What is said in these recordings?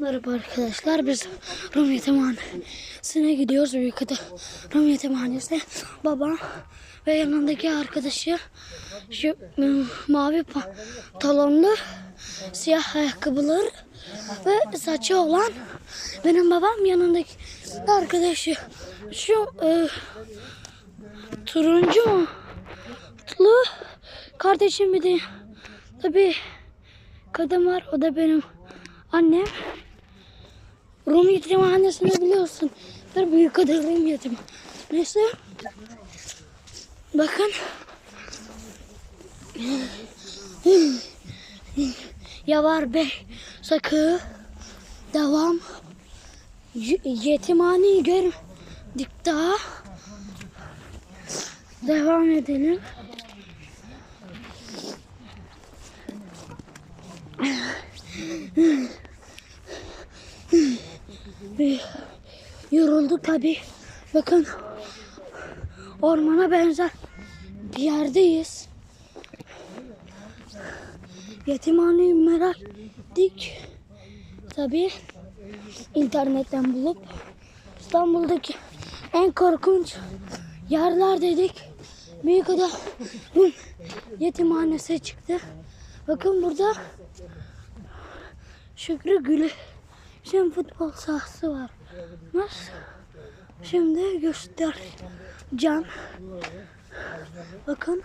Merhaba arkadaşlar. Biz Rum Yetimhanesi'ne gidiyoruz. Büyükada Rum Yetimhanesi. Babam ve yanındaki arkadaşı şu mavi pantolonlu siyah ayakkabıları ve saçı olan benim babam yanındaki arkadaşı şu e, turuncu mu? Mutlu kardeşim bir de tabii kadın var o da benim annem. Rum yetimhanesini biliyorsun. Büyük kadın Rum yetim. Neyse. Bakın. Yavar Bey sakı devam yetimhaneyi gördük daha devam edelim. Bir yorulduk tabi. Bakın ormana benzer bir yerdeyiz. Yetimhaneyi merak ettik. Tabi internetten bulup İstanbul'daki en korkunç yerler dedik. Büyük ada Rum yetimhanesi çıktı. Bakın burada Şükrü Gülü Şimdi futbol sahası var. Nasıl? Şimdi göstereceğim. Bakın.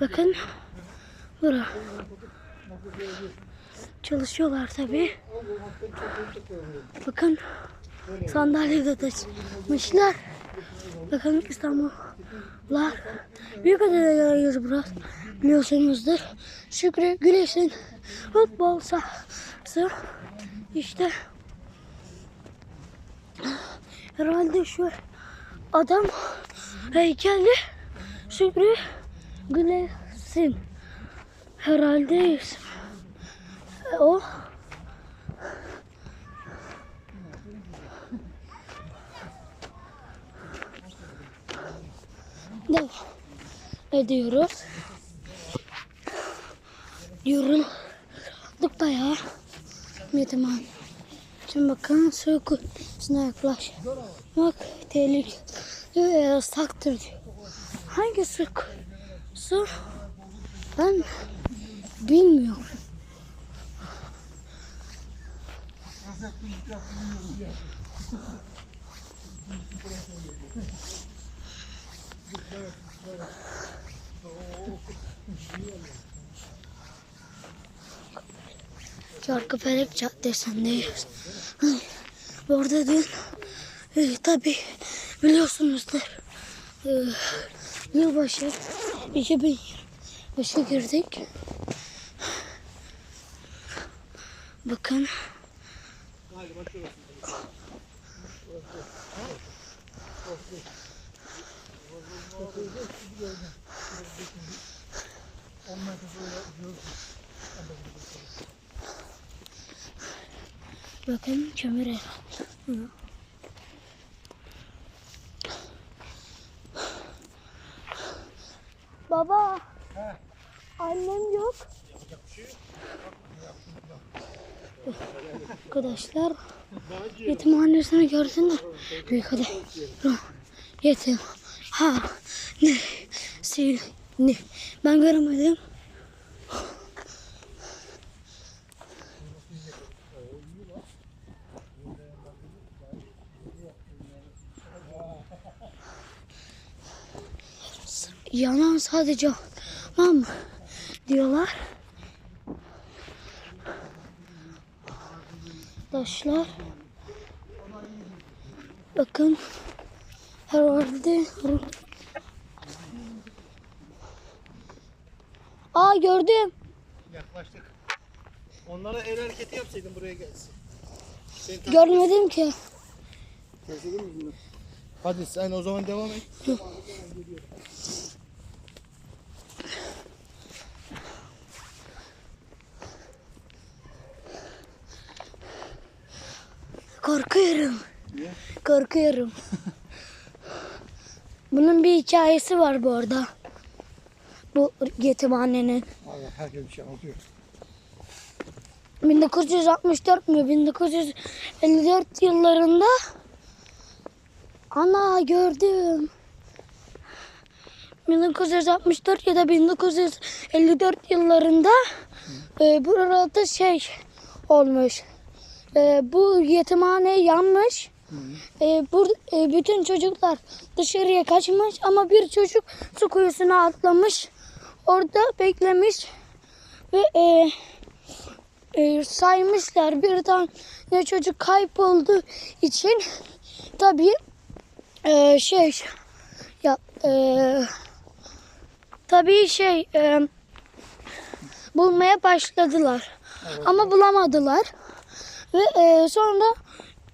Bakın. Bura. Çalışıyorlar tabi. Bakın. Sandalye de taşımışlar. Bakın İstanbullar. Büyük adada yarıyoruz burası. Biliyorsunuzdur. Şükrü Güneş'in futbol sahası. İşte herhalde şu adam heykeli Şükrü Güneş'in herhalde. O devam ediyoruz. Yorulduk da ya. Yetimhan. Şimdi bakın su kuyusuna yaklaşmak tehlikeli ve yasaktır diyor. Hangi su kuyusu? Ben bilmiyorum. Çarkıfelek Caddesi'ndeyiz. Orada dün e, tabi biliyorsunuzdur e, yılbaşı 2025'e girdik. Bakın. Bakın kömür Hı. Baba. Annem yok. Arkadaşlar yetimhanesini gördünüz mü? Adam. Yetim. Ha. Ne? Sil. Ne? Ben göremedim. Yanan sadece tamam mı? diyorlar. Taşlar. Bakın. Herhalde. Aa gördüm. Yaklaştık. Onlara el hareketi yapsaydın buraya gelsin. Seni Görmedim ki. mi bunu? Hadi sen o zaman devam et. Korkuyorum. Niye? Korkuyorum. Bunun bir hikayesi var bu arada. Bu yetimhanenin. Allah herkes bir şey anlatıyor. 1964 mü 1954 yıllarında ana gördüm. 1964 ya da 1954 yıllarında e, burada şey olmuş. E, bu yetimhane yanmış. E, bur, e, bütün çocuklar dışarıya kaçmış ama bir çocuk su kuyusuna atlamış. Orada beklemiş ve e, e, saymışlar bir tane çocuk kaybolduğu için tabii e, şey ya e, tabii şey e, bulmaya başladılar ama bulamadılar ve e, sonra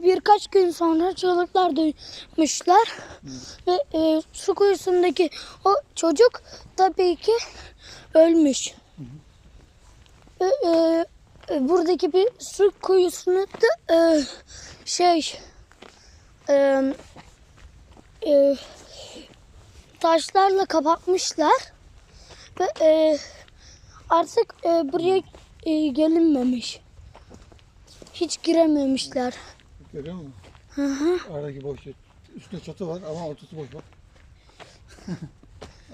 birkaç gün sonra çığlıklar duymuşlar ve e, su kuyusundaki o çocuk tabii ki ölmüş. Ve, e, e, buradaki bir su kuyusunu da e, şey e, e, taşlarla kapatmışlar ve e, artık e, buraya e, gelinmemiş. Hiç girememişler. Görüyor musun? Hı hı. Aradaki boşluk. Üstünde çatı var ama ortası boş bak.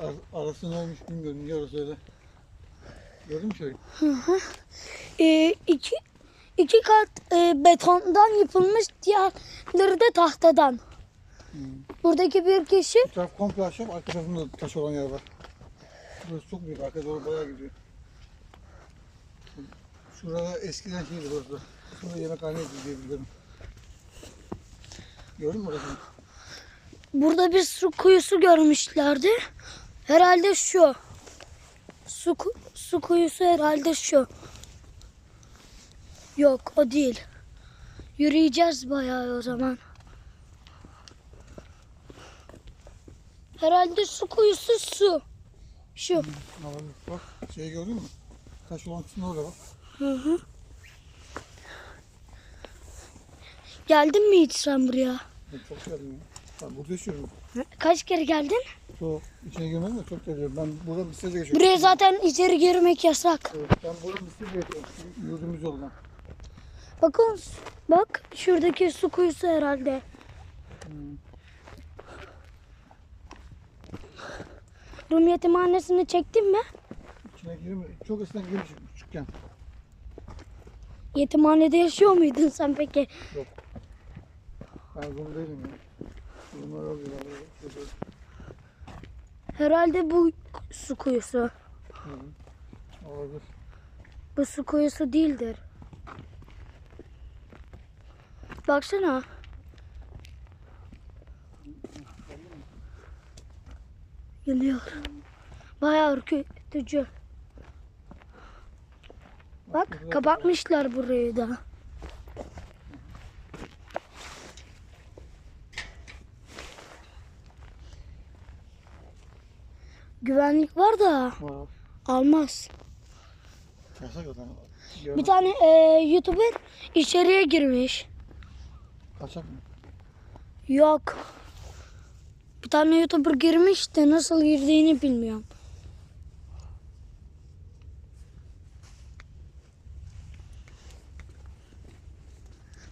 Ar- Arası ne olmuş bilmiyorum. Yarısı öyle. Gördün mü şöyle? E, iki, iki kat e, betondan yapılmış, diğerleri de tahtadan. Buradaki bir kişi Bu taraf komple ahşap, arka tarafında da taş olan yer var. Burası çok büyük, arka doğru bayağı gidiyor. Şurada eskiden şeydi burası. Şurada yemekhaneydi diye biliyorum. Gördün mü orasını? Burada bir su kuyusu görmüşlerdi. Herhalde şu. Su, su kuyusu herhalde şu. Yok o değil. Yürüyeceğiz bayağı o zaman. Herhalde su kuyusu su. Şu. Bak şeyi gördün mü? Taş olan kısmı orada bak. Hı hı. Geldin mi hiç sen buraya? Ben çok geldim ya. Ben burada yaşıyorum. Kaç kere geldin? Çok içine girmedim de çok geliyorum. Ben burada Mısır'da yaşıyorum. Buraya zaten içeri girmek yasak. Evet, ben burada Mısır'da yaşıyorum. Şu Yurdumuz yolundan. Bakın bak şuradaki su kuyusu herhalde. Rum yetimhanesini çektin mi? İçine girme. Çok eskiden girmişim küçükken. Yetimhanede yaşıyor muydun sen peki? Ben Rum değilim ya. Böyle. Şurada. Herhalde bu su kuyusu. Hı hı. Olabilir. Bu su kuyusu değildir. Baksana. Geliyor. Bayağı ürkütücü. Bak kapatmışlar burayı da. Güvenlik var da Var. almaz. Yasak zaten. Bir tane e, YouTuber içeriye girmiş. kaçak mı? Yok. Bir tane YouTuber girmiş de nasıl girdiğini bilmiyorum.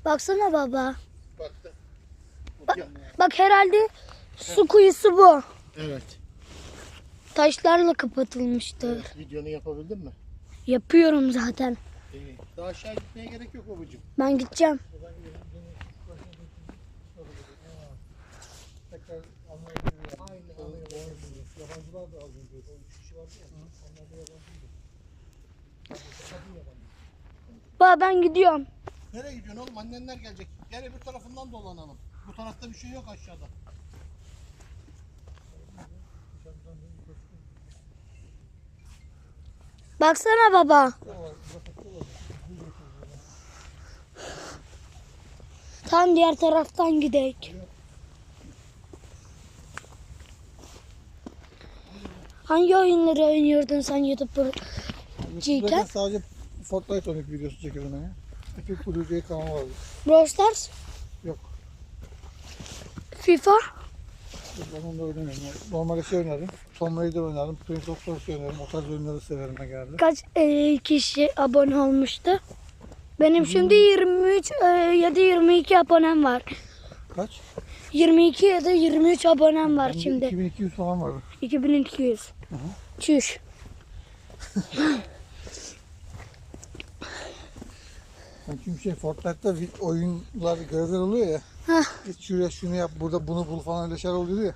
Baksana baba. Baktı. Bak herhalde su kuyusu bu. Evet. Taşlarla kapatılmıştır. evet. Videonu yapabildin mi? Yapıyorum zaten. İyi. Daha aşağı gitmeye gerek yok babacığım. Ben gideceğim. Tekrar anlayabilirim. Aynı anlayabilirim. Yabancılar da az önce. O üç kişi vardı ya. Onlar da yabancıydı. Baba ben gidiyorum. Nereye gidiyorsun oğlum? Annenler gelecek. Gel öbür tarafından dolanalım. Bu tarafta bir şey yok aşağıda. Baksana baba. Tam diğer taraftan gidelim. Hangi oyunları oynuyordun sen YouTuber? Ciyken? YouTube'da sadece Fortnite oynuyor videosu çekiyorum ben ya. Epic Blue diye kanal vardı. Brawl Stars? Yok. FIFA? Balonda oynamıyorum. Normalde şey oynarım. Tomb Raider oynarım. Prince of Persia oynarım. O tarz oyunları severim ben genelde. Kaç e, kişi abone olmuştu? Benim şimdi 23 e, ya da 22 abonem var. Kaç? 22 ya da 23 abonem var Bende şimdi. 2200 falan vardı. 2200. Çüş. Yani çünkü şey Fortnite'da oyunlar görevler oluyor ya. Hah. Git şuraya şunu yap, burada bunu bul falan öyle şeyler oluyor ya.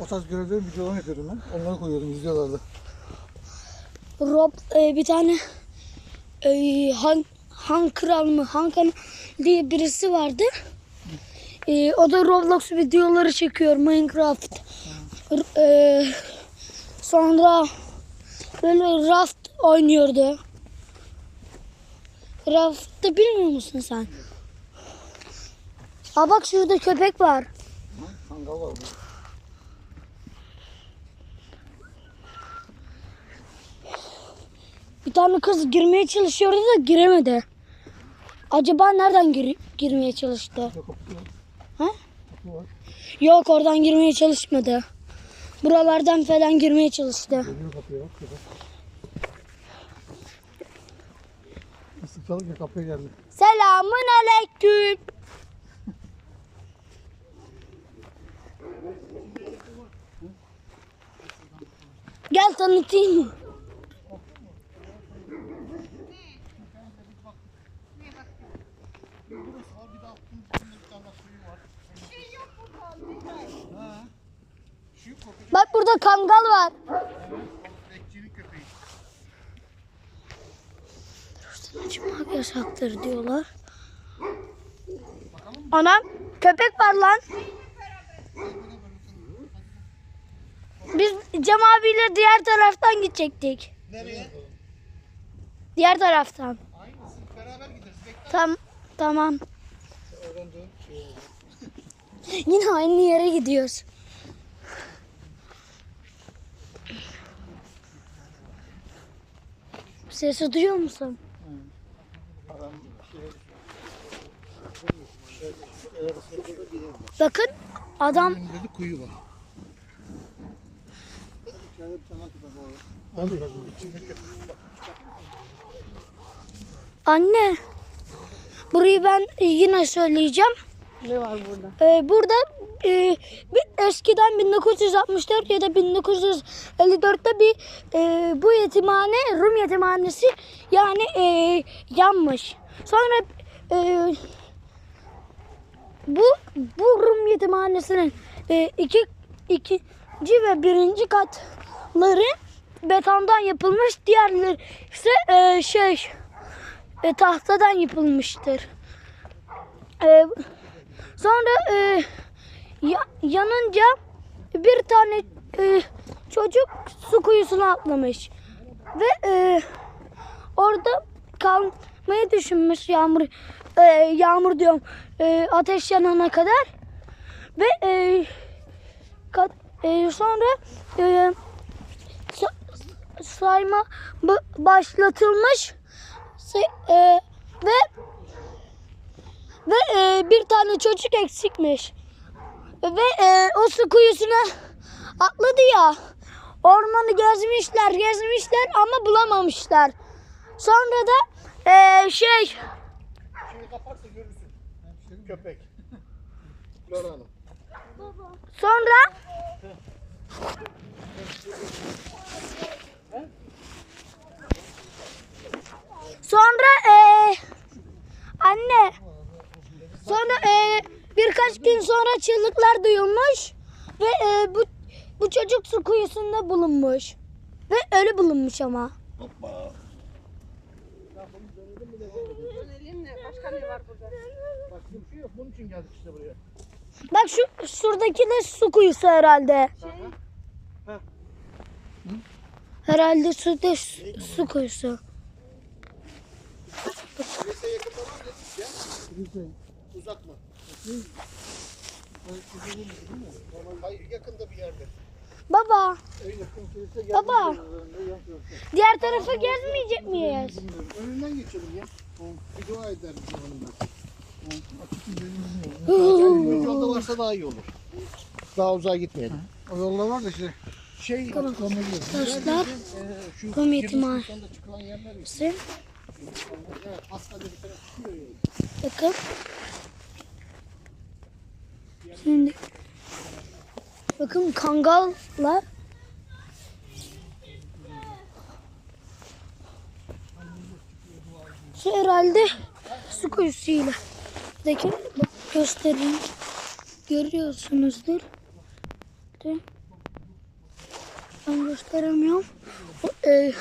O tarz görevleri videolarını yapıyordum ben. Onları koyuyordum, izliyorlardı. Rob e, bir tane e, Han, Han Kral mı Han Kanal diye birisi vardı. E, o da Roblox videoları çekiyor Minecraft. E, sonra böyle Raft oynuyordu. Raft'ı bilmiyor musun sen? Aa bak şurada köpek var. Kangal var. Bir tane kız girmeye çalışıyordu da giremedi. Acaba nereden gir- girmeye çalıştı? Ha? Yok oradan girmeye çalışmadı. Buralardan falan girmeye çalıştı. Geliyor kapıya bak. Köpek. Islık ya kapıya geldi. Selamun aleyküm. Gel tanıtayım? Bak burada kangal var. Çıkmak yasaktır diyorlar. Anam köpek var lan. Biz Cem abiyle diğer taraftan gidecektik. Nereye? Diğer taraftan. Aynısı. Beraber gideriz. Bekle. Tam tamam. Oradan dön. Şey oldu. Yine aynı yere gidiyoruz. Sesi duyuyor musun? Adam şey, Bakın adam Önünde de kuyu var. İçeride bir tane köpek var. Anne, burayı ben yine söyleyeceğim. Ne var burada? Ee, burada e, bir eskiden 1964 ya da 1954'te bir e, bu yetimhane Rum yetimhanesi yani e, yanmış. Sonra e, bu bu Rum yetimhanesinin e, iki ikinci ve birinci katları betondan yapılmış, diğerleri ise e, şey e, tahtadan yapılmıştır. E, Sonra e, ya- yanınca bir tane e, çocuk su kuyusuna atlamış. Ve e, orada kalmayı düşünmüş yağmur e, yağmur diyorum e, ateş yanana kadar ve e, kat, e, sonra e, sayma ba- başlatılmış e, ve ve e, bir tane çocuk eksikmiş. Ve e, o su kuyusuna atladı ya. Ormanı gezmişler, gezmişler ama bulamamışlar. Sonra da e, şey Şimdi kaparsa görürsün. Köpek. Sonra sonra e, anne sonra e, birkaç gün sonra çığlıklar duyulmuş ve e, bu bu çocuk su kuyusunda bulunmuş ve ölü bulunmuş ama. Şey. Bak şu şuradaki de su kuyusu herhalde. Herhalde su de su, su kuyusu. Kilise yakında var ya. Uzak mı? Hayır yakında bir yerde. Baba, kilise baba. Diğer tarafa gezmeyecek miyiz? Önünden geçelim ya. Bir dua ederiz yanında. Yolda varsa daha iyi olur. daha uzağa gitmeyelim. O yollar var da işte. Şey, Arkadaşlar şu Rum yetimhanesi. Bakın. Şimdi bakın kangallar Şu herhalde su kuyusuyla. Buradaki bak göstereyim. Görüyorsunuzdur. Ben gösteremiyorum. Ee,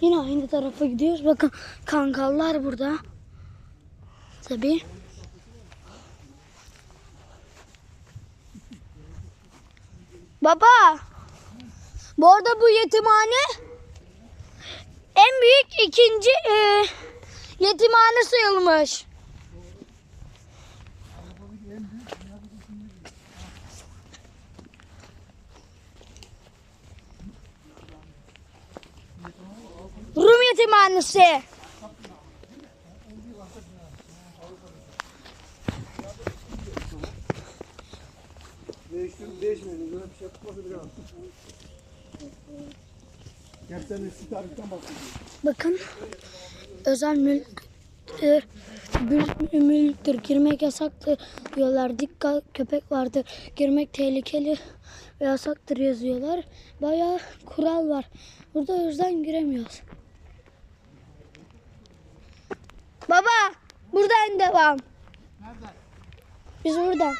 yine aynı tarafa gidiyoruz. Bakın kangallar burada. Tabii. Baba. Bu arada bu yetimhane en büyük ikinci e, yetimhane sayılmış. Değişmedi. Böyle bir şey yapması bile lazım. Gerçekten eski tarihten bahsediyor. Bakın özel mülk e, mülk- mülktür. Girmek yasaktır diyorlar. Dikkat köpek vardır. Girmek tehlikeli ve yasaktır yazıyorlar. Bayağı kural var. Burada o yüzden giremiyoruz. Baba buradan devam. Nereden? Biz buradan.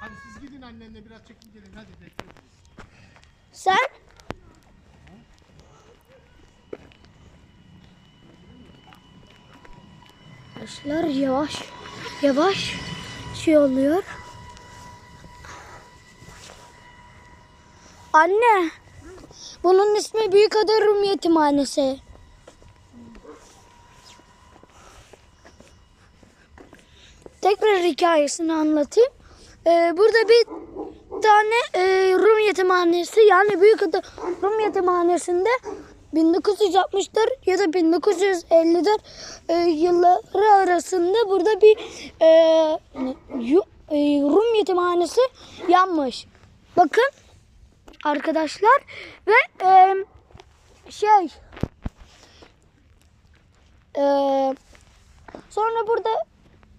Hadi siz gidin annenle biraz çekin gelin. Hadi bekliyoruz. Sen? Arkadaşlar yavaş yavaş şey oluyor. Anne. Bunun ismi Büyükada Rum Yetimhanesi. Tekrar hikayesini anlatayım. Ee, burada bir tane e, Rum yetimhanesi yani Büyükada Rum yetimhanesinde 1964 ya da 1954 e, yılları arasında burada bir e, e, Rum yetimhanesi yanmış. Bakın arkadaşlar ve e, şey e, sonra burada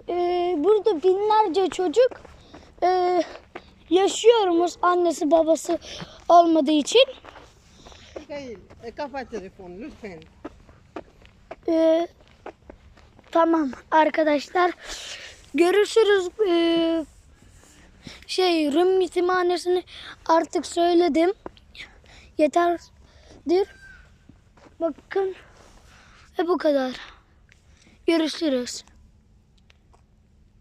e, burada binlerce çocuk e, yaşıyormuş annesi babası olmadığı için. Değil. E, kapat telefonu lütfen. E, tamam arkadaşlar görüşürüz. E, şey Rum yetimhanesini artık söyledim. Yeterdir. Bakın ve bu kadar. Görüşürüz.